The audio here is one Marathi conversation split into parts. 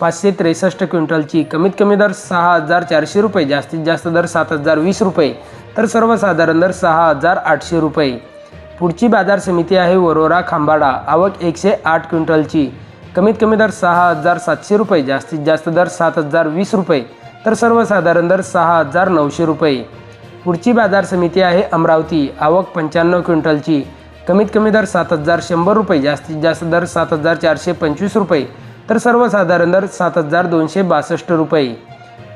पाचशे त्रेसष्ट क्विंटलची कमीत कमी दर सहा हजार चारशे रुपये जास्तीत जास्त दर सात हजार वीस रुपये तर सर्वसाधारण दर सहा हजार आठशे रुपये. पुढची बाजार समिती आहे वरोरा खांबाडा आवक एकशे आठ क्विंटलची कमीत कमी दर सहा हजार सातशे रुपये जास्तीत जास्त दर सात हजार वीस रुपये तर सर्वसाधारण दर सहा हजार नऊशे रुपये. पुढची बाजार समिती आहे अमरावती आवक पंच्याण्णव क्विंटलची कमीत कमी दर सात हजार शंभर रुपये जास्तीत जास्त दर सात हजार चारशे पंचवीस रुपये तर सर्वसाधारण दर सात हजार दोनशे बासष्ट रुपये.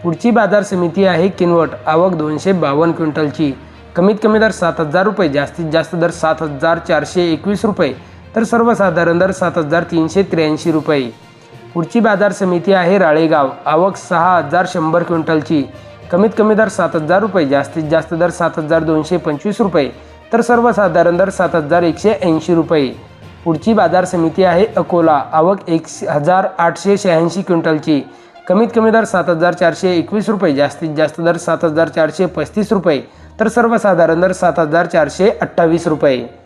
पुढची बाजार समिती आहे किनवट. आवक दोनशे बावन्न क्विंटलची. कमीत कमी दर सात हजार रुपये जास्तीत जास्त दर सात हजार चारशे एकवीस रुपये. तर सर्वसाधारण दर सात हजार तीनशे त्र्याऐंशी रुपये. पुढची बाजार समिती आहे राळेगाव. आवक सहा हजार शंभर क्विंटलची. कमीत कमी दर सात हजार रुपये जास्तीत जास्त दर सात हजार दोनशे पंचवीस रुपये. तर सर्वसाधारण दर सात हजार एकशे ऐंशी रुपये. पुढची बाजार समिती आहे अकोला. आवक एक हजार आठशे शहाऐंशी क्विंटलची. कमीत कमी दर सात हजार चारशे एकवीस रुपये जास्तीत जास्त दर सात हजार चारशे पस्तीस रुपये तर सर्वसाधारण दर सात हजार चारशे अठ्ठावीस रुपये.